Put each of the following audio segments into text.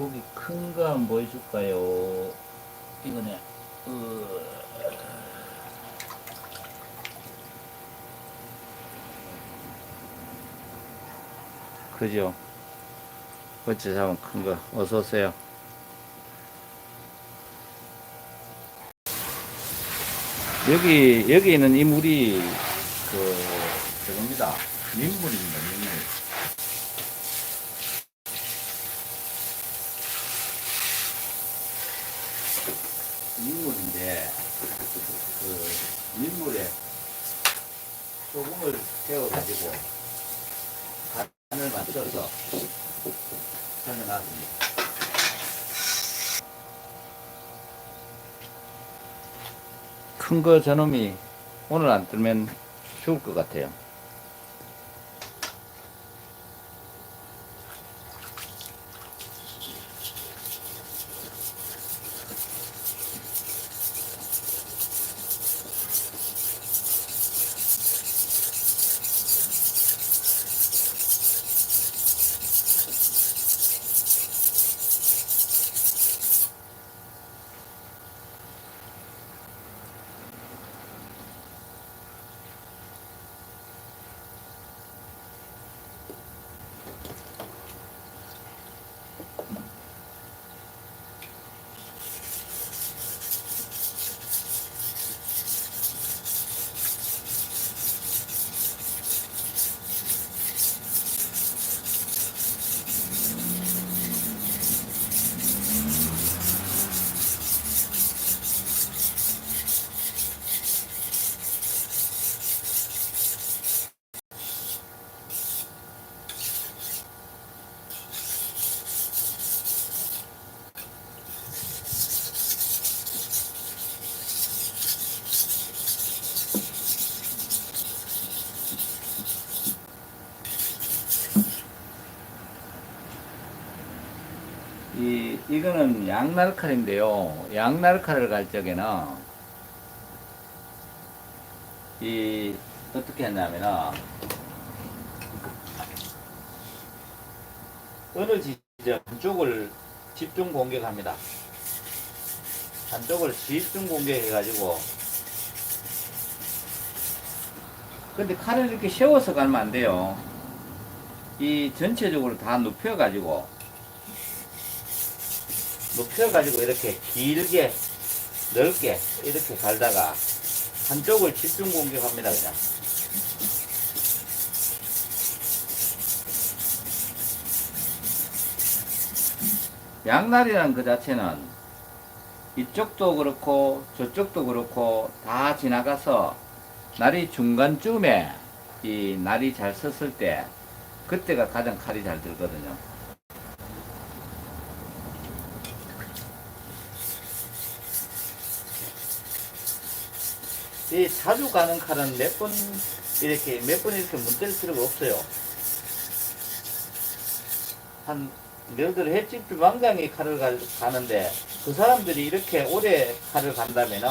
고기 큰 거 한번 보여줄까요? 이거네. 으... 그죠? 어째 잡은 큰 거. 어서 오세요. 여기 여기 있는 이 물이 그 저겁니다. 민물입니다. 민물. 민물인데 그 민물에 소금을 태워 가지고 간을 맞춰서 살려놨습니다. 큰 거 저놈이 오늘 안 뜨면 죽을 것 같아요. 이, 이거는 양날칼인데요. 양날칼을 갈 적에는, 이, 어떻게 했냐면은, 어느 지점 한쪽을 집중 공격합니다. 한쪽을 집중 공격해가지고, 근데 칼을 이렇게 세워서 가면 안 돼요. 이 전체적으로 다 눕혀가지고, 눕혀가지고 이렇게 길게 넓게 이렇게 갈다가 한쪽을 집중 공격합니다 그냥. 양날이라는 그 자체는 이쪽도 그렇고 저쪽도 그렇고 다 지나가서 날이 중간쯤에 이 날이 잘 섰을 때 그때가 가장 칼이 잘 들거든요 이 자주 가는 칼은 몇 번 이렇게 몇 번 이렇게 문댈 필요가 없어요. 한 예를 들어 횟집 주방장이 칼을 가, 가는데 그 사람들이 이렇게 오래 칼을 간다면은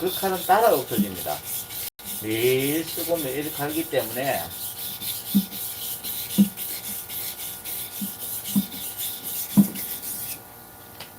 그 칼은 따라 없어집니다. 매일 쓰고 매일 갈기 때문에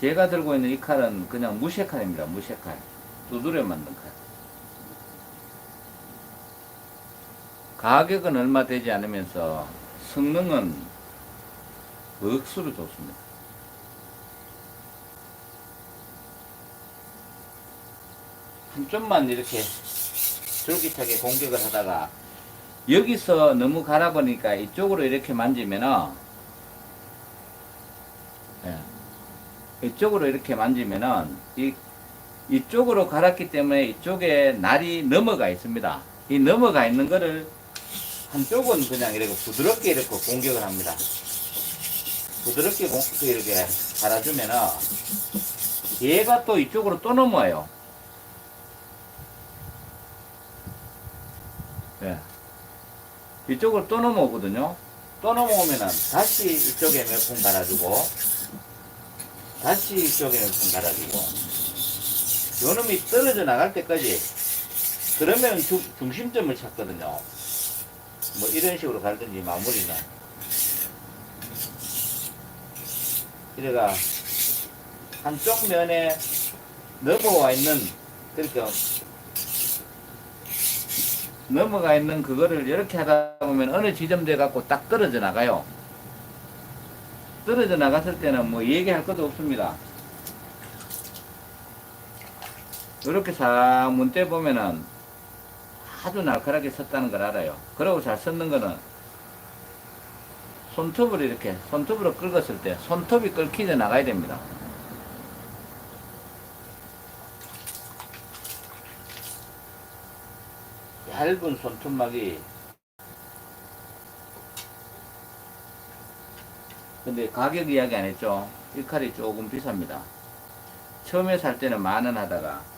제가 들고 있는 이 칼은 그냥 무쇠칼입니다. 무쇠칼. 두드려 만든 칼. 가격은 얼마 되지 않으면서 성능은 억수로 좋습니다. 한쪽만 이렇게 쫄깃하게 공격을 하다가 여기서 너무 갈아보니까 이쪽으로 이렇게 만지면은 예, 이쪽으로 이렇게 만지면은 이 이쪽으로 갈았기 때문에 이쪽에 날이 넘어가 있습니다. 이 넘어가 있는 거를 한쪽은 그냥 이렇게 부드럽게 이렇게 공격을 합니다. 부드럽게 공, 이렇게 갈아주면은 얘가 또 이쪽으로 또 넘어와요. 예. 이쪽으로 또 넘어오거든요. 또 넘어오면은 다시 이쪽에 몇 분 갈아주고 다시 이쪽에 몇 분 갈아주고 요놈이 떨어져 나갈 때까지 그러면 중, 중심점을 찾거든요. 뭐 이런 식으로 갈든지 마무리는 이래가 한쪽 면에 넘어와 있는 그러니까 넘어가 있는 그거를 이렇게 하다 보면 어느 지점 돼 갖고 딱 떨어져 나가요. 떨어져 나갔을 때는 뭐 얘기할 것도 없습니다. 이렇게 싹 문대 보면은 아주 날카롭게 섰다는 걸 알아요. 그러고 잘 섰는 거는 손톱을 이렇게 손톱으로 긁었을 때 손톱이 긁히져 나가야 됩니다. 얇은 손톱막이 근데 가격 이야기 안 했죠? 이 칼이 조금 비쌉니다. 처음에 살 때는 만 원 하다가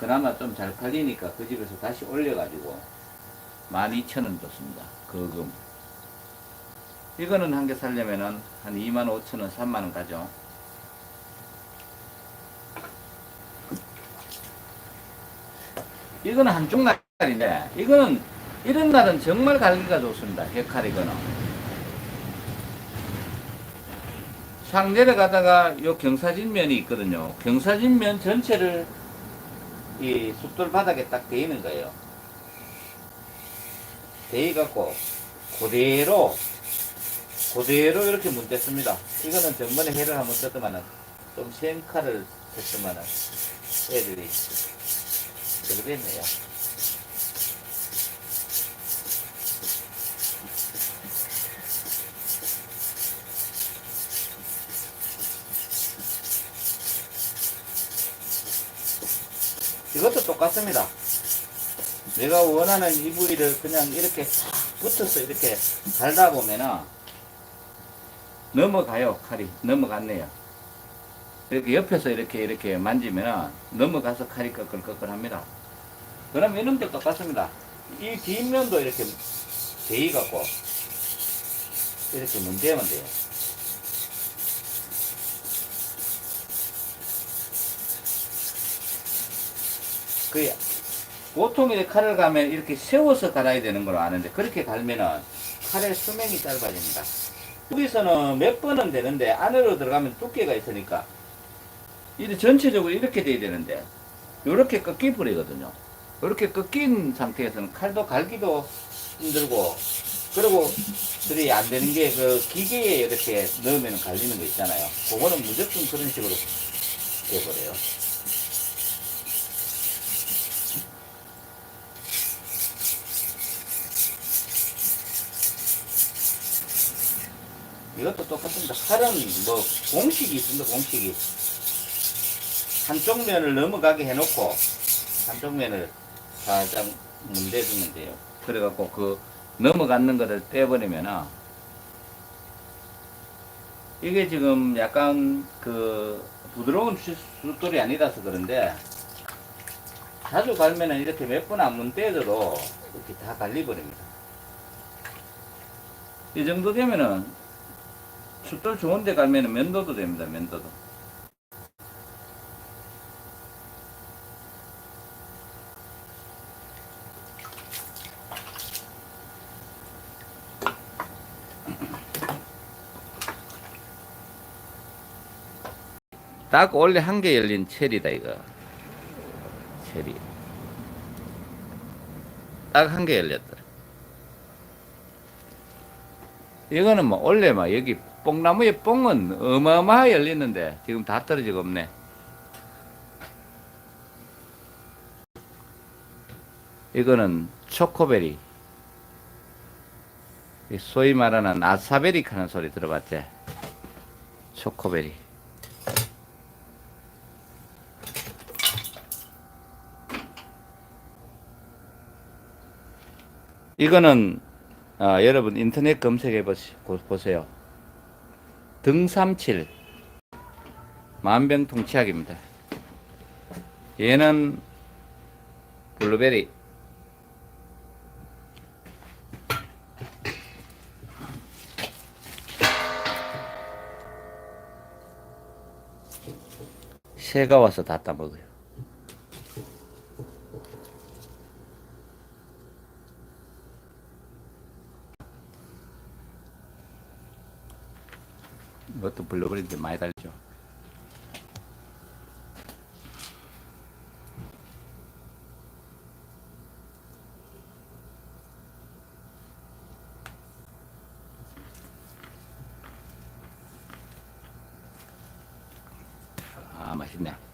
그나마 좀 잘 팔리니까 그 집에서 다시 올려가지고 12,000원 줬습니다. 거금. 이거는 한 개 살려면은 한 25,000원, 3만원 가죠. 이거는 한쪽 날인데, 이거는 이런 날은 정말 갈기가 좋습니다. 해칼 이거는. 상제를 가다가 요 경사진면이 있거든요. 경사진면 전체를 이 숫돌 바닥에 딱 대이는 거예요. 대이 갖고 그대로 그대로 이렇게 문댔습니다. 이거는 전번에 해를 한번 썼더만은 좀센 칼을 썼더만은 애들이 그렇게 됐네요. 이것도 똑같습니다. 내가 원하는 이 부위를 그냥 이렇게 싹 붙어서 이렇게 갈다 보면은 넘어가요 칼이 넘어갔네요. 이렇게 옆에서 이렇게 이렇게 만지면은 넘어가서 칼이 꺼끌꺼끌합니다. 그럼 이놈도 똑같습니다. 이 뒷면도 이렇게 대이 갖고 이렇게 문대면 돼요. 그 보통 이렇게 칼을 가면 이렇게 세워서 갈아야 되는 걸 아는데 그렇게 갈면은 칼의 수명이 짧아집니다. 여기서는 몇 번은 되는데 안으로 들어가면 두께가 있으니까 이게 전체적으로 이렇게 돼야 되는데 이렇게 꺾이 버리거든요. 이렇게 꺾인 상태에서는 칼도 갈기도 힘들고 그리고 그리 안 되는 게 그 기계에 이렇게 넣으면 갈리는 거 있잖아요. 그거는 무조건 그런 식으로 돼버려요. 이것도 똑같습니다. 칼은 뭐 공식이 있습니다. 공식이 한쪽 면을 넘어가게 해놓고 한쪽 면을 살짝 문대주면 돼요. 그래갖고 그 넘어가는 거를 떼버리면은 이게 지금 약간 그 부드러운 수- 숫돌이 아니라서 그런데 자주 갈면은 이렇게 몇 번 안 문대줘도 이렇게 다 갈리버립니다. 이 정도 되면은 숫돌 좋은 데 가면은 면도도 됩니다, 면도도. 딱 원래 한 개 열린 체리다, 이거. 체리. 딱 한 개 열렸더라. 이거는 뭐 원래 막 여기 뽕나무의 뽕은 어마어마하게 열리는데 지금 다 떨어지고 없네. 이거는 초코베리. 이 소위 말하는 아사베릭 하는 소리 들어봤지? 초코베리. 이거는 아, 여러분 인터넷 검색해 보시, 고- 보세요. 등삼칠 만병통치약입니다. 얘는 블루베리 새가 와서 다 따먹어요. 이것도 블루베리인데 많이 달죠. 아, 맛있네.